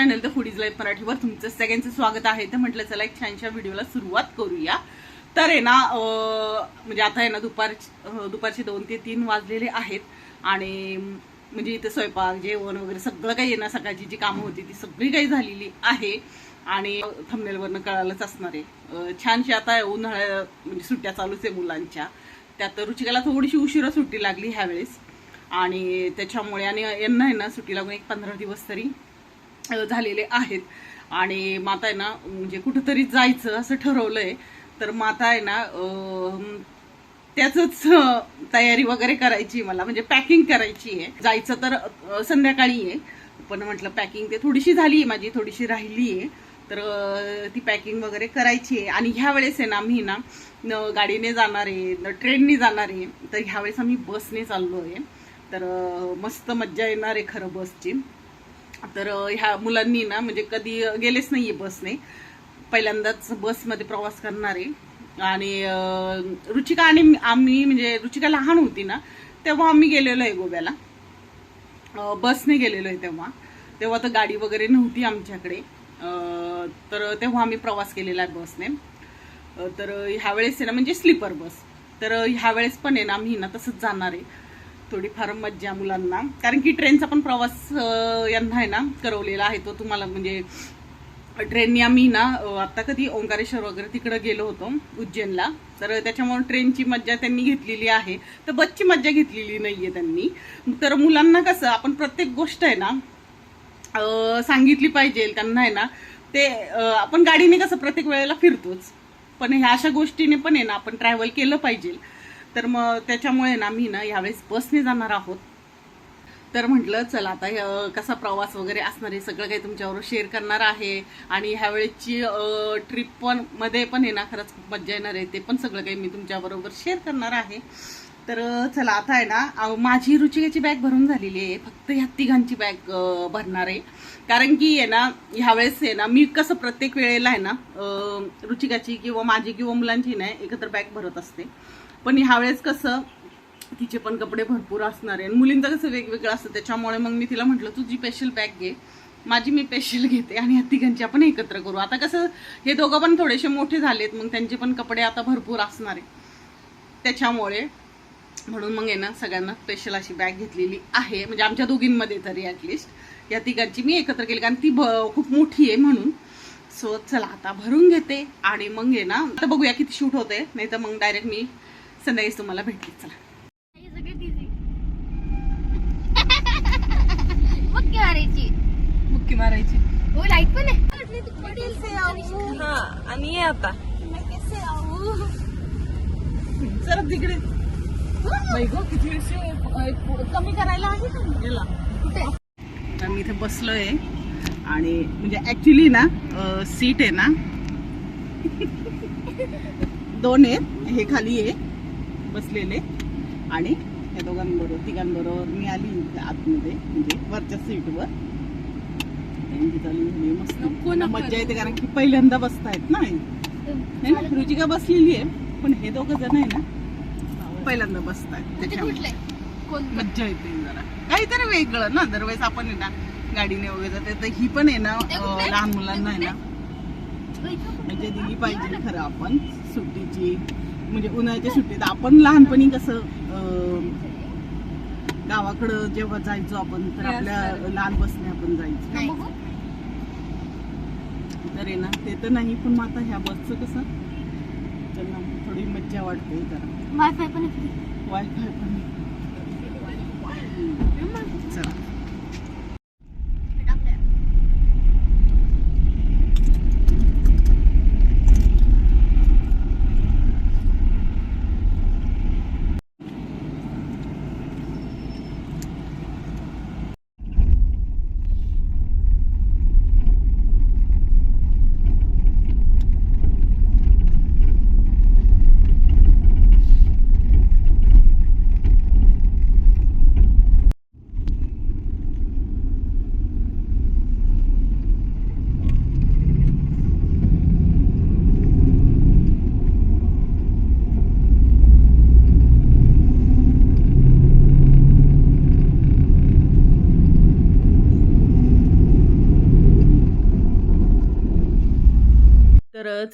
Channel the foodies life मराठीवर तुमचं सगळ्यांचं स्वागत आहे. तर म्हटलं चला एक छानशा व्हिडिओला सुरुवात करूया. तर आहे ना म्हणजे आता आहे ना दुपार दुपारचे दोन ते तीन वाजलेले आहेत. आणि म्हणजे इथे स्वयंपाक जेवण वगैरे सगळं काही आहे ना सकाळची जी कामं होती ती सगळी काही झालेली आहे. आणि थंबनेलवरनं कळालंच असणार आहे. छानशी आता उन्हाळ्या म्हणजे सुट्ट्या चालूच आहे मुलांच्या. त्यात रुचिकाला थोडीशी उशिरा सुट्टी लागली ह्यावेळेस. आणि त्याच्यामुळे आणि यांना आहे ना सुट्टी लागून एक पंधरा दिवस तरी झालेले आहेत. आणि माता आहे ना म्हणजे कुठंतरी जायचं असं ठरवलंय. तर माता आहे ना त्याच तयारी वगैरे करायची मला. म्हणजे पॅकिंग करायची आहे. जायचं तर संध्याकाळी आहे. पण म्हटलं पॅकिंग ते थोडीशी झाली आहे माझी थोडीशी राहिली आहे. तर ती पॅकिंग वगैरे करायची आहे. आणि ह्या वेळेस आहे ना आम्ही ना न गाडीने जाणार आहे न ट्रेनने जाणार आहे. तर ह्यावेळेस आम्ही बसने चाललो आहे तर मस्त मज्जा येणार आहे खरं बसची तर ह्या मुलांनी ना म्हणजे कधी गेलेच नाहीये बसने. पहिल्यांदाच बसमध्ये प्रवास करणार. आहे आणि रुचिका आणि आम्ही म्हणजे रुचिका लहान होती ना तेव्हा आम्ही गेलेलो आहे गोव्याला. बसने गेलेलो आहे तेव्हा. तेव्हा तर गाडी वगैरे नव्हती आमच्याकडे. तर तेव्हा आम्ही प्रवास केलेला आहे बसने. तर ह्यावेळेस आहे ना म्हणजे स्लीपर बस. तर ह्यावेळेस पण आहे ना आम्ही ना तसंच जाणार आहे. थोडीफार मज्जा मुलांना. कारण की ट्रेनचा पण प्रवास यांना आहे ना करवलेला आहे तो तुम्हाला म्हणजे ट्रेननी आम्ही ना आत्ता आता कधी ओंकारेश्वर वगैरे तिकडं गेलो होतो उज्जैनला. तर त्याच्यामुळे ट्रेनची मज्जा त्यांनी घेतलेली आहे. तर बसची मज्जा घेतलेली नाहीये त्यांनी. तर मुलांना कसं आपण प्रत्येक गोष्ट आहे ना सांगितली पाहिजे त्यांना आहे ना ते आपण गाडीने कसं प्रत्येक वेळेला फिरतोच. पण ह्या अशा गोष्टीने पण आहे ना आपण ट्रॅव्हल केलं पाहिजे. तर मग त्याच्यामुळे ना मी ना यावेळेस बसने जाणार आहोत. तर म्हटलं चला आता कसा प्रवास वगैरे असणार आहे सगळं काही तुमच्याबरोबर शेअर करणार आहे. आणि ह्यावेळेसची ट्रिप पण मध्ये पण आहे ना खरंच खूप येणार आहे ते पण सगळं काही मी तुमच्याबरोबर शेअर करणार आहे. तर चला आता आहे ना माझी रुचिकेची बॅग भरून झालेली आहे. फक्त ह्या तिघांची बॅग भरणार आहे. कारण की आहे ना ह्यावेळेस आहे ना मी कसं प्रत्येक वेळेला आहे ना रुचिकाची किंवा माझी किंवा मुलांची ना एकत्र बॅग भरत असते. पण ह्यावेळेस कसं तिचे पण कपडे भरपूर असणार आहे. आणि मुलींचं कसं वेगवेगळं असतं त्याच्यामुळे मग मी तिला म्हटलं तुझी स्पेशल बॅग घे माझी मी स्पेशल घेते आणि ह्या तिघांची आपण एकत्र करू. आता कसं हे दोघं पण थोडेसे मोठे झालेत मग त्यांचे पण कपडे आता भरपूर असणार आहे. त्याच्यामुळे म्हणून मग आहे ना सगळ्यांना स्पेशल अशी बॅग घेतलेली आहे. म्हणजे आमच्या दोघींमध्ये तरी ॲटलिस्ट या तिघांची मी एकत्र केली कारण ती भ- खूप मोठी आहे म्हणून. सो चला आता भरून घेते आणि मग आहे ना आता बघूया किती शूट होते नाही तर मग डायरेक्ट मी संध्याकाळी तुम्हाला भेटते चला. मुक्की मारायची. बुक्की मारायची. हो लाइट पण आहे. हा आणि ये आता जरा तिकडे किती कमी करायला आहे याला. कुठे? मी इथे बसलोय. आणि म्हणजे ऍक्च्युली ना सीट आहे ना. दोन आहेत. हे खाली आहे. बसलेले. आणि या दोघांबरोबर तिघांबरोबर मी आली आतमध्ये म्हणजे वरच्या सीटवर मस्त. नको ना मज्जा येते कारण की पहिल्यांदा बसतायत ना नाही ना रुचिका बसलेली आहे पण हे दोघं जण आहे ना पहिल्यांदा बसतायत त्याच्यामुळे. मज्जा येते जरा. काहीतरी वेगळं ना दरवेळेस आपण आहे ना गाडीने वगैरे जाते तर ही पण आहे ना लहान मुलांना आहे ना. मजा दिली पाहिजे खरं आपण सुट्टीची. म्हणजे उन्हाळ्याच्या सुट्टीत आपण लहानपणी कसं गावाकडं जेव्हा जायचो आपण तर आपल्या लहान बसने आपण जायचो. तर आहे ना ते तर नाही पण मग आता ह्या बसचं कसं त्यांना थोडी मज्जा वाटते जरा. वायफाय पण. वायफाय पण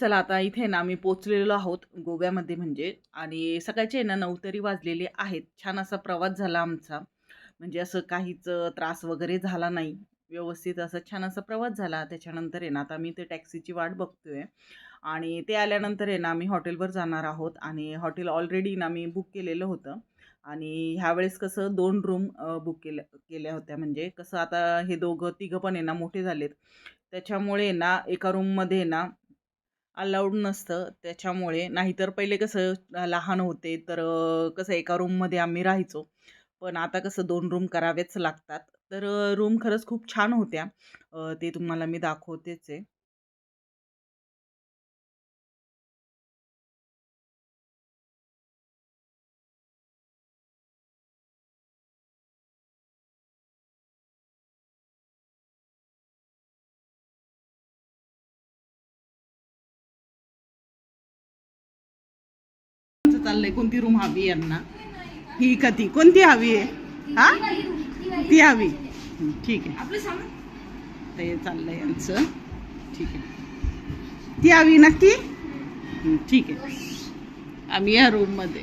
चला आता इथे ना आम्ही पोचलेलो आहोत गोव्यामध्ये म्हणजे. आणि सकाळचे ना नऊ तरी वाजलेले आहेत. छान असा प्रवास झाला आमचा. म्हणजे असं काहीच त्रास वगैरे झाला नाही. व्यवस्थित असं छान असा प्रवास झाला. त्याच्यानंतर आहे ना आता मी ते टॅक्सीची वाट बघतोय. आणि ते आल्यानंतर आहे ना आम्ही हॉटेलवर जाणार आहोत. आणि हॉटेल ऑलरेडी ना मी बुक केलेलं होतं. आणि ह्यावेळेस कसं दोन रूम बुक केल्या केल्या होत्या. म्हणजे कसं आता हे दोघं तिघं पण आहे ना मोठे झालेत. त्याच्यामुळे ना एका रूममध्ये ना अलाउड नसतं. त्याच्यामुळे नाहीतर पहिले कसं लहान होते तर कसं एका रूममध्ये आम्ही राहायचो. पण आता कसं दोन रूम करावेच लागतात. तर रूम खरंच खूप छान होत्या. ते तुम्हाला मी दाखवतेच आहे. चाललंय? कोणती रूम हवी यांना? ही का ती? कोणती हवी आहे? हा? ती हवी. ठीक आहे. ते चाललंय यांचं. ठीक आहे. ती हवी नक्की हं, ठीक आहे. आम्ही या रूममध्ये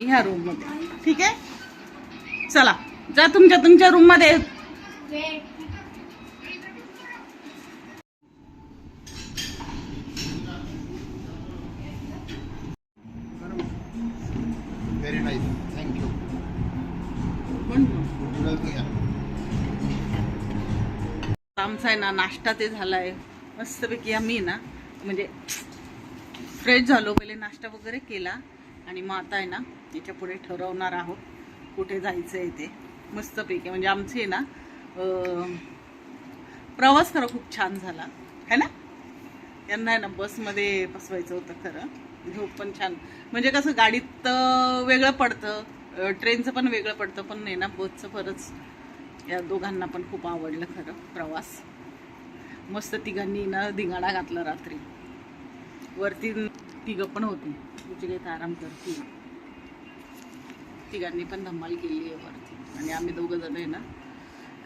ह्या रूममध्ये ठीक आहे? चला. जा तुमच्या तुमच्या रूममध्ये आमचा आहे ना नाश्ता ते झालाय. मस्तपैकी आम्ही ना म्हणजे फ्रेश झालो पहिले नाश्ता वगैरे केला आणि मग आता आहे ना याच्यापुढे ठरवणार आहोत कुठे जायचं आहे ते. मस्तपैकी म्हणजे आमची आहे ना प्रवास खरं खूप छान झाला. है ना? यांना आहे ना बसमध्ये बसवायचं होतं खरं. झोप पण छान. म्हणजे कसं गाडीत वेगळं पडतं ट्रेनचं पण वेगळं पडतं पण नाही ना बसचं खरंच या दोघांना पण खूप आवडलं खरं प्रवास. मस्त तिघांनी ना धिंगाणा घातला रात्री. वरती तिघं पण होती. तुझी काही आराम करती. तिघांनी पण धमाल केली आहे वरती. आणि आम्ही दोघं जण आहे ना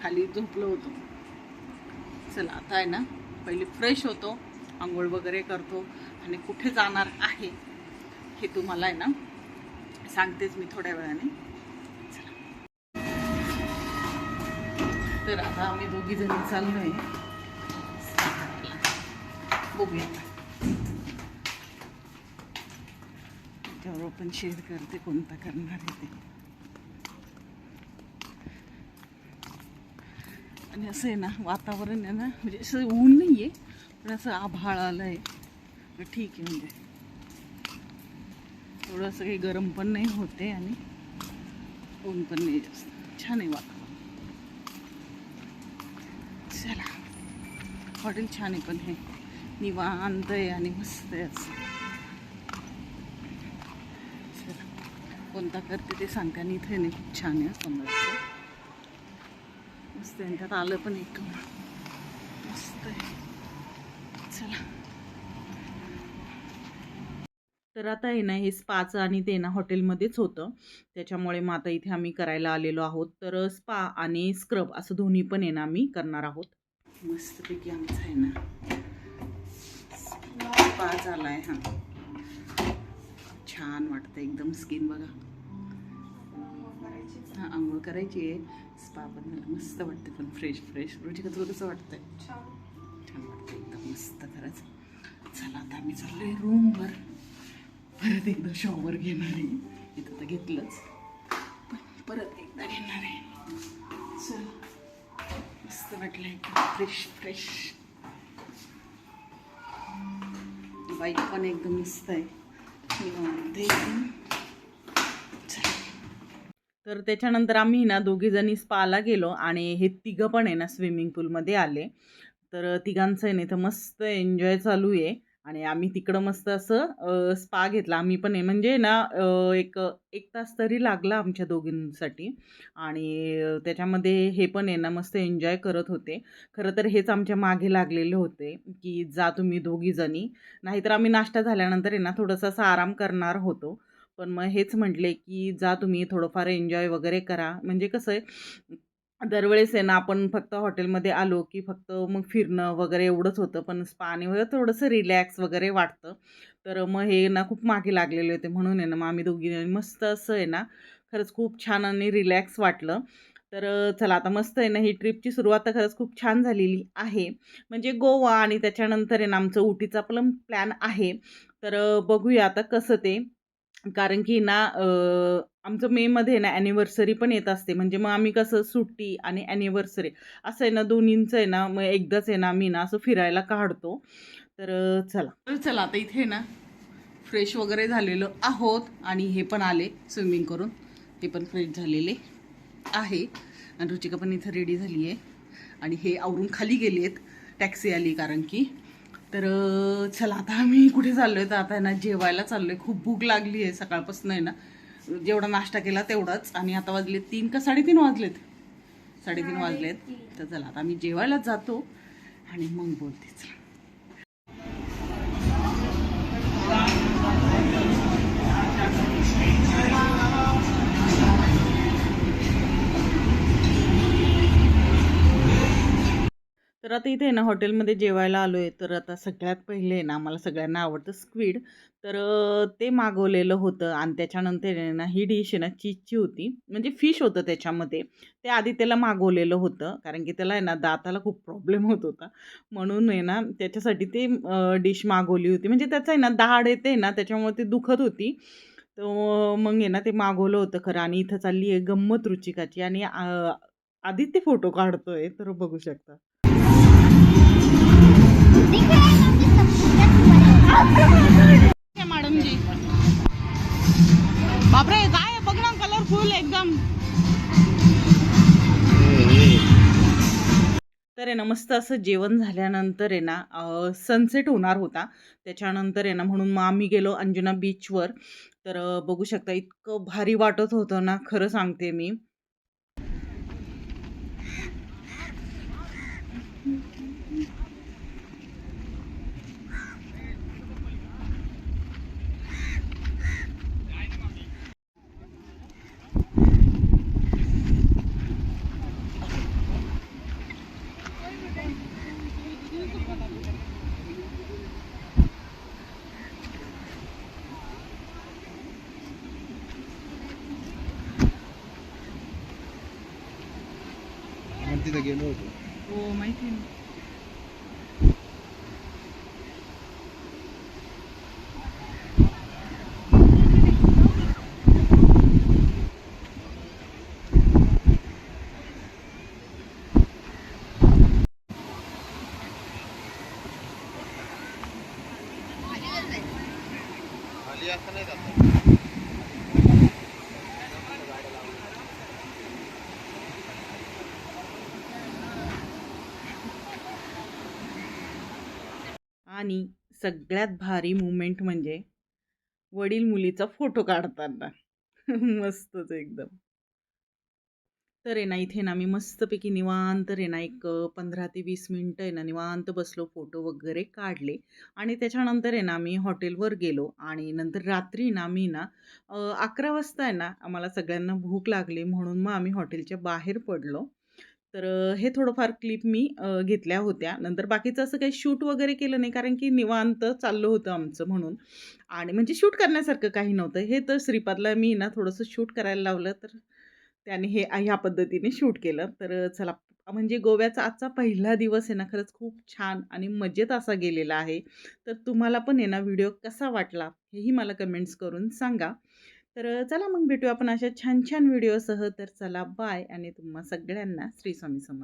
खाली झोपलो होतो. चला आता आहे ना पहिले फ्रेश होतो आंघोळ वगैरे करतो आणि कुठे जाणार आहे हे तुम्हाला आहे ना सांगतेच मी थोड्या वेळाने. तर आता आम्ही दोघी जणी आहे बघूया. त्यावर आपण शेअर करते कोणता करणार आहे ते. आणि असं आहे ना वातावरण आहे ना म्हणजे असं ऊन नाही आहे पण असं आभाळ आलं आहे ठीक आहे म्हणजे. थोडंसं काही गरम पण नाही होते आणि ऊन पण नाही जास्त. छान आहे वातावरण चला हॉटेल छान आहे पण हे. निवांत आहे आणि मस्त आहे असं. कोणता करते ते सांगते आणि इथे नाही खूप छान आहे समोरचं. मस्त आहे आणि त्यात आलं पण एक मस्त आहे. चला. तर आता आहे ना हे स्पाचं आणि ते ना हॉटेलमध्येच होतं. त्याच्यामुळे मग आता इथे आम्ही करायला आलेलो आहोत. तर स्पा आणि स्क्रब असं दोन्ही पण आहे ना आम्ही करणार आहोत. मस्तपैकी आमचं आहे ना. स्पा झाला आहे हां. छान वाटतं एकदम स्किन बघा. हां आंघोळ करायची आहे. स्पा पण झाला मस्त वाटतं पण फ्रेश फ्रेश रुचिका तुला कसं वाटतंय? छान. वाटतं एकदम मस्त खरंच. चला आता आम्ही चाललोय रूमवर परत एकदा शॉवर घेणार आहे. इथं तर घेतलंच. पण परत एकदा घेणार आहे. मस्त वाटलं एकदम फ्रेश फ्रेश बाईक पण एकदम मस्त आहे. तर त्याच्यानंतर आम्ही ना दोघीजणी स्पाला गेलो आणि हे तिघं पण आहे ना स्विमिंग पूलमध्ये आले. तर तिघांचं आहे ना इथं मस्त एन्जॉय चालू आहे. आणि आम्ही तिकडं मस्त असं स्पा घेतला. आम्ही पण आहे म्हणजे ना एक एक तास तरी लागला आमच्या दोघींसाठी. आणि त्याच्यामध्ये हे पण आहे ना मस्त एन्जॉय करत होते. खरं तर हेच आमच्या मागे लागलेले होते की जा तुम्ही दोघी जणी. नाहीतर आम्ही नाश्ता झाल्यानंतर आहे ना थोडंसं असा आराम करणार होतो. पण मग हेच म्हटले की जा तुम्ही थोडंफार एन्जॉय वगैरे करा. म्हणजे कसं आहे दरवेळेस आहे ना आपण फक्त हॉटेलमध्ये आलो की फक्त मग फिरणं वगैरे एवढंच होतं. पण स्पाने वगैरे थोडंसं रिलॅक्स वगैरे वाटतं. तर मग हे ना खूप मागे लागलेले होते. म्हणून आहे ना मग आम्ही दोघी मस्त असं आहे ना खरंच खूप छान आणि रिलॅक्स वाटलं. तर चला आता मस्त आहे ना ही ट्रिपची सुरुवात तर खरंच खूप छान झालेली आहे. म्हणजे गोवा आणि त्याच्यानंतर आहे ना आमचं उटीचा पण प्लॅन आहे. तर बघूया आता कसं ते. कारण की ना आमचं मेमध्ये ना ॲनिव्हर्सरी पण येत असते. म्हणजे मग आम्ही कसं सुट्टी आणि ॲनिव्हर्सरी असं आहे ना दोन्हींचं आहे ना मग एकदाच आहे ना आम्ही ना असं फिरायला काढतो. तर चला. तर चला आता इथे ना फ्रेश वगैरे झालेलो आहोत आणि हे पण आले स्विमिंग करून. ते पण फ्रेश झालेले आहे. आणि रुचिका पण इथं रेडी झाली आहे. आणि हे आवरून खाली गेली आहेत. टॅक्सी आली कारण की. तर चला आता आम्ही कुठे चाललो आहे तर आता आहे ना जेवायला चाललो आहे खूप भूक लागली आहे. सकाळपासून आहे ना. जेवढा नाश्ता केला तेवढाच. आणि आता वाजले तीन का साडेतीन वाजलेत. साडेतीन वाजलेत. तर चला आता आम्ही जेवायला जातो आणि मग बोलते. चला. तर आता इथे ना हॉटेलमध्ये जेवायला आलो आहे तर आता सगळ्यात पहिले आहे ना आम्हाला सगळ्यांना आवडतं स्क्वीड. तर ते मागवलेलं होतं आणि त्याच्यानंतर ना ही डिश आहे ना चीजची होती. म्हणजे फिश होतं त्याच्यामध्ये. ते आधी त्याला मागवलेलं होतं कारण की त्याला आहे ना दाताला खूप प्रॉब्लेम होत होता. म्हणून आहे ना त्याच्यासाठी ते डिश मागवली होती. म्हणजे त्याचं आहे ना दाढ येते ना त्याच्यामुळे ती दुखत होती. तर मग आहे ना ते मागवलं होतं खरं आणि इथं चालली आहे गंमत रुचिकाची आणि अ, आदित्य फोटो काढतोय. तर बघू शकता. बापरे काय बघ ना कलरफुल एकदम. तर आहे ना मस्त असं जेवण झाल्यानंतर आहे ना सनसेट होणार होता. त्याच्यानंतर आहे ना म्हणून मग आम्ही गेलो अंजुना बीचवर तर बघू शकता इतकं भारी वाटत होतं ना खरं सांगते मी. आपण तिथं गेलो होतो हो माहिती ना खाली असं नाही जात आणि सगळ्यात भारी मुमेंट म्हणजे वडील मुलीचा फोटो काढताना. मस्तच एकदम. तर आहे ना इथे ना मी मस्तपैकी निवांत रे ना एक पंधरा ते वीस मिनटं आहे ना निवांत बसलो फोटो वगैरे काढले. आणि त्याच्यानंतर आहे ना मी हॉटेलवर गेलो आणि नंतर रात्री ना मी ना अकरा वाजता आहे ना आम्हाला सगळ्यांना भूक लागली म्हणून मग आम्ही हॉटेलच्या बाहेर पडलो. तर हे थोडंफार क्लिप मी घेतल्या होत्या. नंतर बाकीचं असं काही शूट वगैरे केलं नाही कारण की निवांत चाललं होतं आमचं म्हणून. आणि म्हणजे शूट करण्यासारखं काही नव्हतं. हे तर श्रीपादला मी ना थोडंसं शूट करायला लावलं तर त्याने हे ह्या पद्धतीने शूट केलं. तर चला म्हणजे गोव्याचा आजचा पहिला दिवस आहे ना खरंच खूप छान आणि मजेत असा गेलेला आहे. तर तुम्हाला पण आहे ना व्हिडिओ कसा वाटला हेही मला कमेंट्स करून सांगा. तर चला मग भेटू आपण अशा छान छान व्हिडिओसह. तर चला बाय आणि तुम्हा सगळ्यांना श्री स्वामी समर्थ.